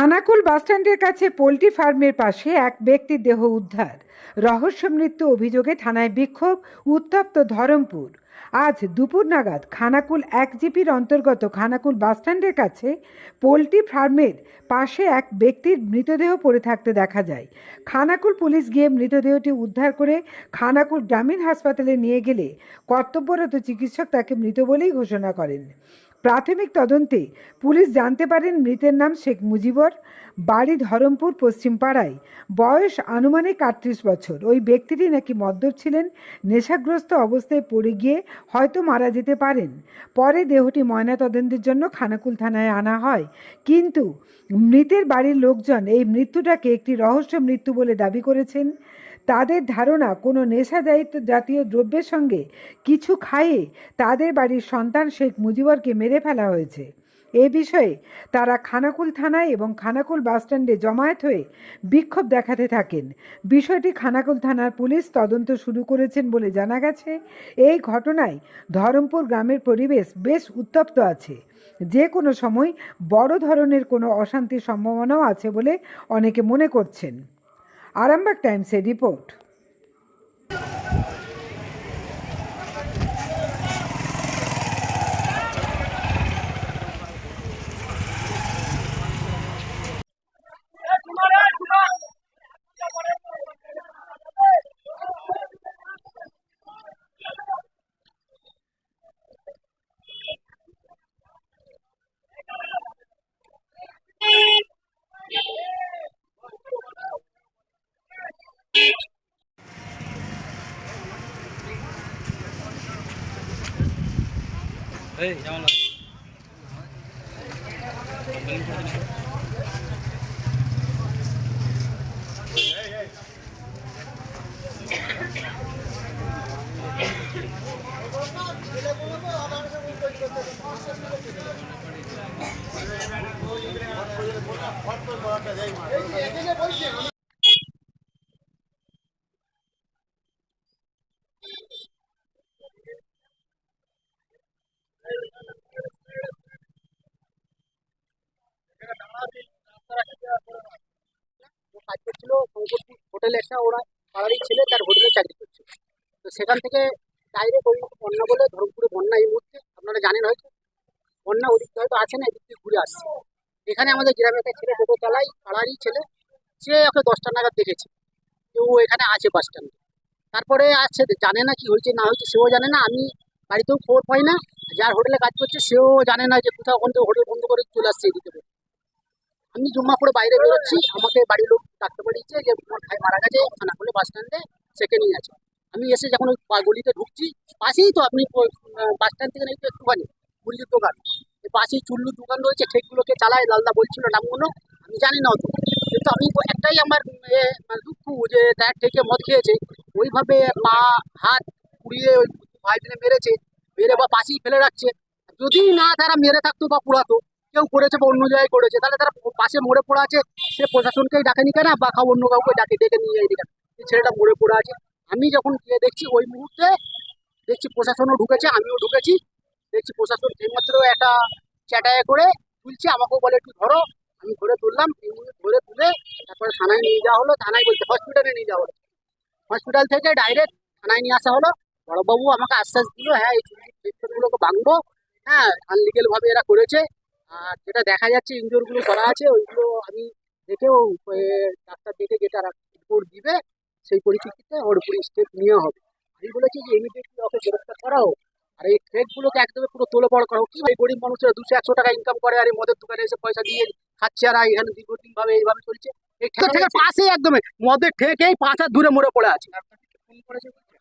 খানাকুল বাসস্ট্যান্ডের কাছে পোলট্রি ফার্মের পাশে এক ব্যক্তির দেহ উদ্ধার। রহস্য মৃত্যু অভিযোগে থানায় বিক্ষোভ, উত্তপ্ত ধরমপুর। আজ দুপুর নাগাদ খানাকুল এক জিপির অন্তর্গত খানাকুল বাসস্ট্যান্ডের কাছে পোলট্রি ফার্মের পাশে এক ব্যক্তির মৃতদেহ পড়ে থাকতে দেখা যায়। খানাকুল পুলিশ গিয়ে মৃতদেহটি উদ্ধার করে খানাকুল গ্রামীণ হাসপাতালে নিয়ে গেলে কর্তব্যরত চিকিৎসক তাকে মৃত বলেই ঘোষণা করেন। প্রাথমিক তদন্তে পুলিশ জানতে পারেন মৃতের নাম শেখ মুজিবর, বাড়ি ধরমপুর, পশ্চিমপাড়ায়। বয়স আনুমানিক আটত্রিশ বছর। ওই ব্যক্তিটি নাকি মদ্যপ ছিলেন, নেশাগ্রস্ত অবস্থায় পড়ে গিয়ে হয়তো মারা যেতে পারেন। পরে দেহটি ময়নাতদন্তের জন্য খানাকুল থানায় আনা হয়। কিন্তু মৃতের বাড়ির লোকজন এই মৃত্যুটাকে একটি রহস্য মৃত্যু বলে দাবি করেছেন। তাদের ধারণা, কোনো নেশাজাত জাতীয় দ্রব্যের সঙ্গে কিছু খাইয়ে তাদের বাড়ির সন্তান শেখ মুজিবরকে মেরে ফেলা হয়েছে। এ বিষয়ে তারা খানাকুল থানায় এবং খানাকুল বাসস্ট্যান্ডে জমায়েত হয়ে বিক্ষোভ দেখাতে থাকেন। বিষয়টি খানাকুল থানার পুলিশ তদন্ত শুরু করেছেন বলে জানা গেছে। এই ঘটনায় ধরমপুর গ্রামের পরিবেশ বেশ উত্তপ্ত আছে। যে কোনো সময় বড় ধরনের কোনো অশান্তির সম্ভাবনাও আছে বলে অনেকে মনে করছেন। আরামবাগ টাইমসের রিপোর্ট এই কেমন লাগে ও হোটেলে একটা ওরা পাড়ারই ছেলে তার হোটেলে চাকরি করছে। তো সেখান থেকে ডাইরেক্ট ওই বন্যা বলে ধরমপুরে বন্যা এই মুহূর্তে, আপনারা জানেন হয়তো, বন্যা ওদিক হয়তো আছে না, এদিক ঘুরে আসছে। এখানে আমাদের গ্রামে একটা ছেলে টোটো চালাই পাড়ারই ছেলে, সে ওকে দশটা নাগাদ দেখেছে। যে ও এখানে আছে বাস স্ট্যান্ডে তারপরে আছে জানে না কি হয়েছে, না হয়েছে, সেও জানে না, আমি বাড়িতেও খবর পাই না। যার হোটেলে কাজ করছে, সেও জানে না যে কোথাও ওখান থেকে হোটেল বন্ধ করে চলে আসছে এদিকে। আমি জুম্মা করে বাইরে বেরোচ্ছি, আমাকে বাড়ির লোক ডাকতে পাঠিয়েছে যে, তোমার ভাই মারা গেছে খানাকুলে বাস স্ট্যান্ডে সেকেন্ডই আছে আমি এসে যখন ওই গলিতে ঢুকছি, পাশেই তো আপনি বাস স্ট্যান্ড থেকে একটু একটুখানি, মুরগির দোকান। পাশেই চুল্লুর দোকান রয়েছে, ঠেকগুলোকে চালায়, লালদা বলছিল নামগুলো আমি জানি না অত। কিন্তু আমি একটাই আমার মানে দুঃখ যে তার ঠেকে মদ খেয়েছে। ওইভাবে পা হাত পুড়িয়ে ওই ভাই মেরেছে, মেরে বা পাশেই ফেলে রাখছে। যদি না তারা মেরে থাকতো বা পুরাতো কেউ করেছে বা অন্য জায়গায় করেছে, তাহলে তারা পাশে মরে পড়ে আছে। সে প্রশাসনকেই ডাকেনি কেন? বা কাউ অন্য কাউকে ডাকে, ডেকে নিয়ে যায় এদিকে। এই ছেলেটা মরে পড়ে আছে। আমি যখন গিয়ে দেখছি ওই মুহূর্তে দেখছি প্রশাসনও ঢুকেছে, আমিও ঢুকেছি। দেখছি প্রশাসন এইমাত্র একটা চ্যাটায় করে তুলছে, আমাকেও বলে, একটু ধরো। আমি ধরে তুললাম ধরে তুলে তারপরে থানায় নিয়ে যাওয়া হলো। থানায় বলতে হসপিটালে নিয়ে যাওয়া হলো। হসপিটাল থেকে ডাইরেক্ট থানায় নিয়ে আসা হলো। বড়বাবু আমাকে আশ্বাস দিল হ্যাঁ এই গুলোকে ভাঙবো। হ্যাঁ আনলিগেল ভাবে এরা করেছে। আর যেটা দেখা যাচ্ছে ইনজোরগুলো করা আছে ওইগুলো আমি দেখেও ডাক্তার দেখে যেটা রিপোর্ট দিবে সেই পরিপ্রেক্ষিতে ওর উপরে স্টেপ নেওয়া হবে। আমি বলেছি যে ইমিডিয়েটলি ওকে গ্রেফতার করা হোক আর এই ট্রেড গুলোকে একদম পুরো তোলে বড় করা কি ভাই গরিব মানুষরা দুশো একশো টাকা ইনকাম করে আর এই মদের দোকানে এসে পয়সা দিয়ে খাচ্ছে আর এখানে দীর্ঘদিন ভাবে এইভাবে চলছে। এই ঠেক থেকে পাশে একদম মদের ঠেকেই পাঁচ হাত দূরে মরে পড়ে আছে।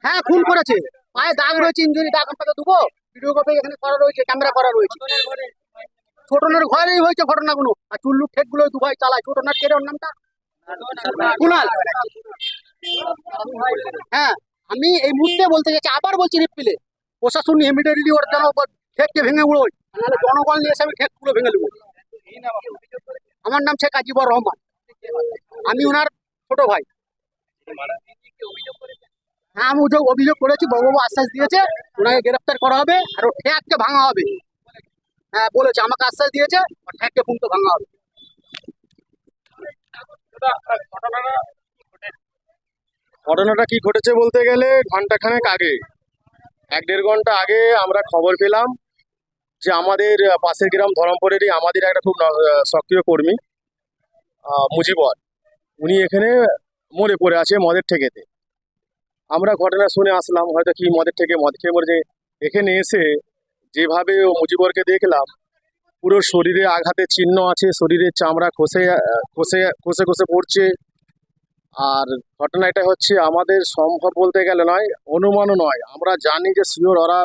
হ্যাঁ খুন করেছে। পায়ে দাগ রয়েছে ইঞ্জুরি দাগ আপনাকে দেবো। ভিডিও কপি এখানে করা রয়েছে ক্যামেরা করা রয়েছে। ছোটনের ঘরেই হয়েছে ঘটনাগুলো। আর চুল্লু ঠেকগুলো দু ভাই চালায়। ছোটনার কে ওর নামটা? কুনাল। হ্যাঁ আমি এই মুহূর্তে বলতে চাইছি, আবার বলছি রিপিলে প্রশাসন ইমিডিয়েটলি ওর যেন ঠেককে ভেঙে উড়োয়, নাহলে জনগণ নিয়ে এসে আমি ঠেক পুরো ভেঙে দেবো। আমার নাম শেখ আজিবর রহমান। আমি ওনার ছোট ভাই। হ্যাঁ আমি অভিযোগ করেছি, বড়বাবু আশ্বাস দিয়েছে ওনাকে গ্রেফতার করা হবে, আর ও ঠ্যাককে ভাঙা হবে। বলেছে, আমাকে আশ্বাস দিয়েছে ঠ্যাককে পুনতে ভাঙা হবে। ঘটনাটা কি ঘটেছে বলতে গেলে ঘন্টাখানেক আগে, এক দেড় ঘণ্টা আগে আমরা খবর পেলাম যে আমাদের পাশের গ্রাম ধরমপুরেরই আমাদের একটা খুব সক্রিয় কর্মী মুজিবর। উনি এখানে মরে পড়ে আছে মদের ঠেকেতে। আমরা ঘটনা শুনে আসলাম, হয়তো কি মদের থেকে মদ খেয়ে মরেছে। এখানে এসে যেভাবে ও মুজিবরকে দেখলাম, পুরো শরীরে আঘাতের চিহ্ন আছে, শরীরের চামড়া খসে খসে খসে খসে পড়ছে। আর ঘটনা এটা হচ্ছে আমাদের সম্ভব বলতে গেলে নয়, অনুমানও নয়। আমরা জানি যে শিওর ওরা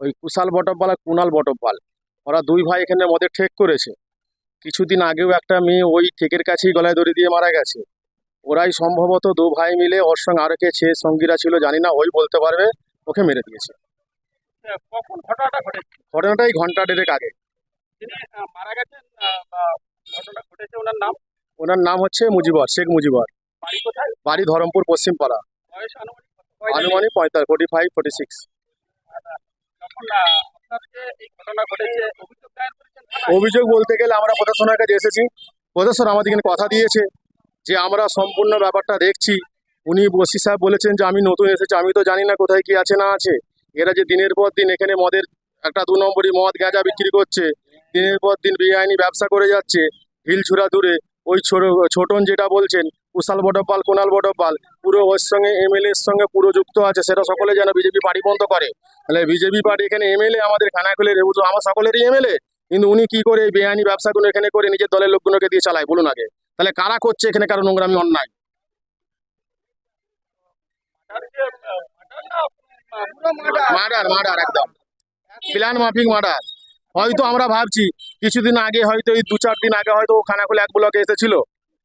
ওই কুশাল বটব্বাল আর কুণাল বটব্বাল। ওরা দুই ভাই এখানে মদের ঠেক করেছে। কিছুদিন আগেও একটা মেয়ে ওই ঠেকের কাছেই গলায় দড়ি দিয়ে মারা গেছে। ওরাই সম্ভবত দু ভাই মিলে ওর সঙ্গে আরও কে ছে সঙ্গীরা ছিল, জানি না, ওই বলতে পারবে, ওকে মেরে দিয়েছে। কখন ঘটনাটা ঘটেছে? ঘটনাটাই ঘণ্টা দেড়েক আগে। যিনি মারা গেছেন ঘটনা ঘটেছে ওনার নাম? ওনার নাম হচ্ছে মুজিবর শেখ মুজিবর। বাড়ি কোথায়? বাড়ি ধরমপুর পশ্চিমপাড়া। বয়স আনুমানিক আনুমানিক পঁয়তাল্লিশ ফোর্টি ফাইভ ফোর্টি সিক্স অভিযোগ বলতে গেলে আমরা প্রশাসনের কাছে এসেছি। প্রশাসন আমাদের এখানে কথা দিয়েছে যে আমরা সম্পূর্ণ ব্যাপারটা দেখছি। উনি বসি সাহেব বলেছেন যে আমি নতুন এসেছি আমি তো জানি না কোথায় কি আছে না আছে। এরা যে দিনের পর দিন এখানে মদের একটা দু নম্বরই মদ গাঁজা বিক্রি করছে, দিনের পর দিন বেআইনি ব্যবসা করে যাচ্ছে ঢিলছুড়া দূরে, ওই ছোট, ছোটন যেটা বলছেন কুশাল বটব্বাল কোনাল বটব্বাল পুরো ওর সঙ্গে এমএলএ এর সঙ্গে পুরো যুক্ত আছে, সেটা সকলে যেন বিজেপি পার্টি বন্ধ করে। তাহলে বিজেপি পার্টি এখানে এমএলএ আমাদের খানাকুলের রেবুজো আমার সকলেরই এমএলএ কিন্তু উনি কি করে এই বেআইনি ব্যবসাগুলো এখানে করে নিজের দলের লোকগুলোকে দিয়ে চালায়, বলুন আগে। তাহলে কারা করছে এখানে কারও নোংরামি অন্যায়? মার্ডার মার্ডার একদম। প্ল্যান মাফিক মার্ডার হয়তো আমরা ভাবছি কিছুদিন আগে হয়তো এই দু চার দিন আগে হয়তো খানাকুলে এক ব্লকে এসেছিল।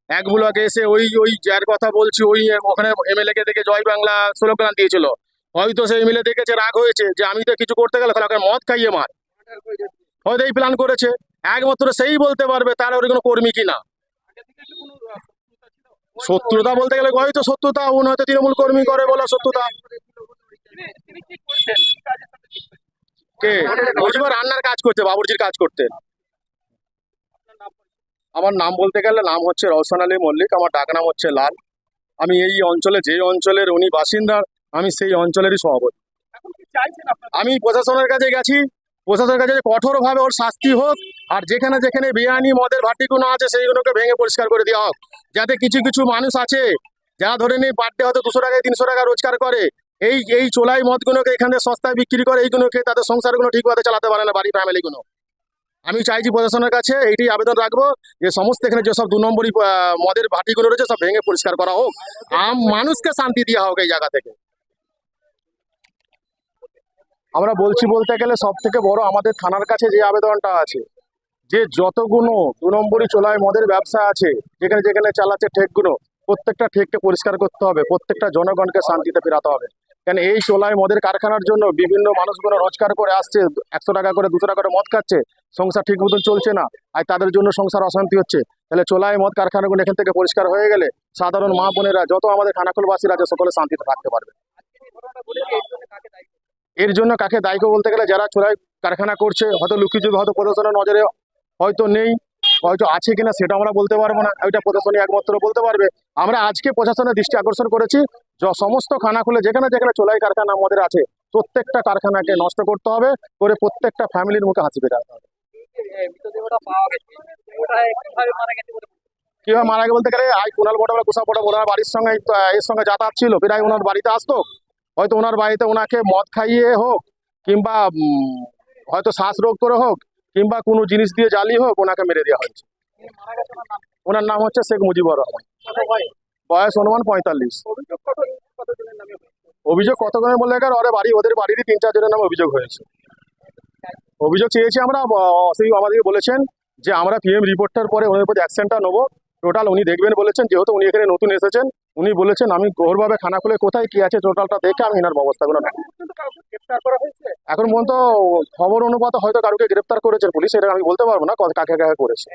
এক ব্লকে এসে ওই ওই যার কথা বলছি ওই ওখানে এমএলএ কে দেখে জয় বাংলা স্লোগান দিয়েছিল। হয়তো সেই এমএলএ দেখেছে রাগ হয়েছে যে আমি তো কিছু করতে গেলে ওকে মদ খাইয়ে মার। হয়তো এই প্ল্যান করেছে। একমাত্র সেই বলতে পারবে তার ওর কোনো কর্মী কিনা শত্রুতা বলতে গেলে হয়তো শত্রুতা উনি হয়তো তৃণমূল কর্মী করে বলে শত্রুতা রান্নার কাজ করতে কাজ করতে। আমার নাম বলতে গেলে নাম হচ্ছে রওশন আলী মল্লিক, আমার ডাক নাম হচ্ছে লাল আমি এই অঞ্চলে যে অঞ্চলের উনি বাসিন্দা, আমি সেই অঞ্চলেরই সভাপতি? আমি প্রশাসনের কাছে গেছি প্রশাসনের কাছে কঠোরভাবে ওর শাস্তি হোক, আর যেখানে যেখানে বেআইনি মদের ভাটিগুলো আছে, সেইগুলোকে ভেঙে পরিষ্কার করে দেওয়া হোক যাতে কিছু কিছু মানুষ আছে, যারা ধরে নিই পার ডে হয়তো দুশো টাকায়, তিনশো টাকা রোজগার করে এই এই চোলাই মদগুলোকে এখানে সস্তায় বিক্রি করে, এইগুলোকে তাদের সংসারগুলো ঠিকভাবে চালাতে পারে না, বাড়ি ফ্যামিলিগুলো। আমি চাইছি প্রশাসনের কাছে এইটাই আবেদন রাখব যে সমস্ত এখানে যেসব দু নম্বরই মদের ভাটিগুলো রয়েছে সব ভেঙে পরিষ্কার করা হোক, আম মানুষকে শান্তি দেওয়া হোক এই জায়গা থেকে। আমরা বলছি বলতে গেলে সব থেকে বড় আমাদের থানার কাছে যে আবেদনটা আছে, যে যতগুলো দু নম্বরই চোলায় মদের ব্যবসা আছে, যেখানে যেখানে চালাচ্ছে ঠেকগুলো, প্রত্যেকটা ঠেককে পরিষ্কার করতে হবে, প্রত্যেকটা জনগণকে শান্তিতে ফেরাতে হবে। কেন এই চোলায় মদের কারখানার জন্য বিভিন্ন মানুষগুলো রোজগার করে আসছে, একশো টাকা করে, দুশো টাকা করে মদ খাচ্ছে, সংসার ঠিক মতন চলছে না, আর তাদের জন্য সংসার অশান্তি হচ্ছে তাহলে চোলায় মদ কারখানাগুলো এখান থেকে পরিষ্কার হয়ে গেলে সাধারণ মা বোনেরা, যত আমাদের খানাকুলবাসীরা আছে, সকলে শান্তিতে থাকতে পারবে এর জন্য কাকে দায়ী করবেন? এর জন্য কাকে দায়ী করব বলতে গেলে, যারা চোরাই কারখানা করছে, হয়তো লুকিয়ে হয়তো প্রশাসনের নজরে হয়তো নেই হয়তো আছে কিনা সেটা আমরা বলতে পারব না। ওইটা প্রশাসনই একমাত্র বলতে পারবে। আমরা আজকে প্রশাসনের দৃষ্টি আকর্ষণ করেছি। সমস্ত খানা খুলে যেখানে যেখানে চোলাই কারখানা আমাদের আছে, প্রত্যেকটা কারখানাকে নষ্ট করতে হবে করে প্রত্যেকটা ফ্যামিলির মুখে হাসি ফেরাতে হবে। কীভাবে মারা গেছে বলতে গেলে, আই কুণাল বড় বা কুষা বড় ওনার বাড়ির সঙ্গে এর সঙ্গে যাতায়াত ছিল। প্রায় ওনার বাড়িতে আসতো। হয়তো ওনার বাড়িতে ওনাকে মদ খাইয়ে হোক কিংবা হয়তো শ্বাস রোগ করে হোক কিংবা কোনো জিনিস দিয়ে জ্বালিয়ে হোক, ওনাকে মেরে দেওয়া হয়েছে। ওনার নাম হচ্ছে শেখ মুজিবুর রহমান। বয়স অনুমান পঁয়তাল্লিশ। অভিযোগ কত কতজনের অভিযোগ কত করে বললে গেলে ওদের বাড়ি, ওদের বাড়িরই তিন চারজনের নামে অভিযোগ হয়েছে। অভিযোগ চেয়েছি আমরা সেই আমাদেরকে বলেছেন যে আমরা পিএম রিপোর্টটার পরে ওনার প্রতি অ্যাকশনটা নেব। টোটাল উনি দেখবেন বলেছেন, যেহেতু উনি এখানে নতুন এসেছেন উনি বলেছেন, আমি গৌরভাবে খানা খুলে কোথায় কি আছে টোটালটা দেখে আমি এনার ব্যবস্থাগুলো নেব। এখন পর্যন্ত খবর অনুপাতে হয়তো কারোকে গ্রেপ্তার করেছে পুলিশ এটা আমি বলতে পারব না কাকে কাকে করেছে।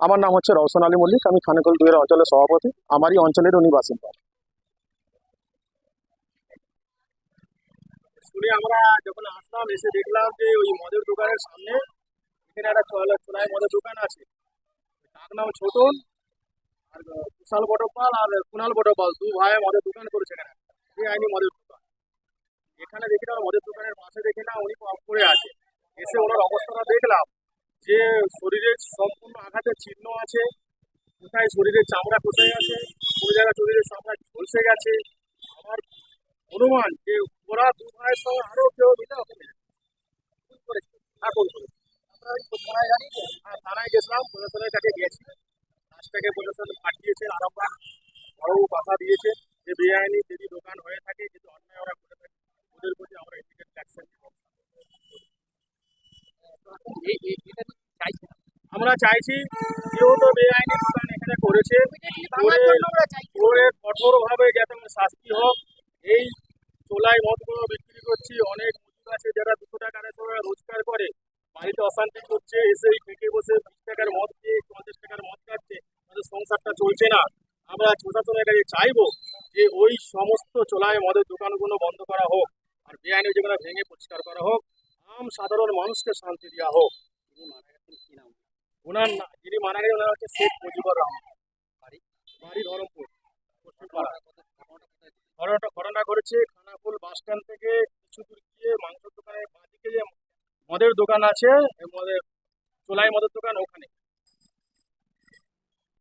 আমার নাম হচ্ছে রওশন আলী মল্লিক, আমি খানাকুল দুয়ের অঞ্চলের সভাপতি, আমারই অঞ্চলের উনি বাসিন্দা। শুনে আমরা যখন আসলাম, এসে দেখলাম যে ওই মদের দোকানের সামনে একটা মদের দোকান আছে। তার নাম কুশাল বটপাল আর কুণাল বটপাল দু ভাই মদের দোকান করেছে এখানে। বেআইনি মদের দোকান। এখানে দেখি না মদের দোকানের পাশে দেখি না উনি অফ করে আছে। এসে ওনার অবস্থাটা দেখলাম যে শরীরে সম্পূর্ণ আঘাতের চিহ্ন আছে। কোথায় শরীরের চামড়া খসে গেছে কোনো জায়গায় শরীরের চামড়া ঝলসে গেছে? আমার অনুমান যে ওরা দু ভাইয়ের সঙ্গে আরও কেউ মিলে ওকে করেছে। হ্যাঁ খুন করেছে। আমরা জানিয়েছি হ্যাঁ গেছিলাম। প্রশাসনের কাছে গিয়েছি। লাস্টটাকে প্রশাসন পাঠিয়েছে আরামবাগ বড় বাসা দিয়েছে যে বেআইনি যদি দোকান হয়ে থাকে যদি অন্যায় ওরা করে থাকে। ওদের প্রতি আমরা ইমিডিয়েট অ্যাকশন এই- চাইছি কেউ আমরা চাইছি যেহেতু বেআইনি দোকান এখানে করেছে আমরা করে কঠোরভাবে যাতে শাস্তি হোক এই চোলাই মদগুলো বিক্রি করছি অনেক মজুর আছে যারা দুশো টাকা আড়াইশো টাকা রোজগার করে বাড়িতে অশান্তি করছে এসে এই থেকে বসে বিশ টাকার মদ খেয়ে পঞ্চাশ টাকার মদ খাচ্ছে তাদের সংসারটা চলছে না আমরা প্রশাসনের কাছে চাইব যে ওই সমস্ত চোলাই মদের দোকানগুলো বন্ধ করা হোক আর বেআইনি যেগুলো ভেঙে পরিষ্কার করা হোক, আম সাধারণ মানুষকে শান্তি দেওয়া হোক। ওনার যিনি মারা গেছেন ওনার হচ্ছে শেখ মুজিবুর রহমান। বাড়ি? বাড়ি ধরমপুর ঘটনাটা, ঘটনা ঘটেছে খানাকুল বাস স্ট্যান্ড থেকে কিছু দূর গিয়ে মাংসের দোকানের বাঁদিকে যে মদের দোকান আছে মদের চোলাই মদের দোকান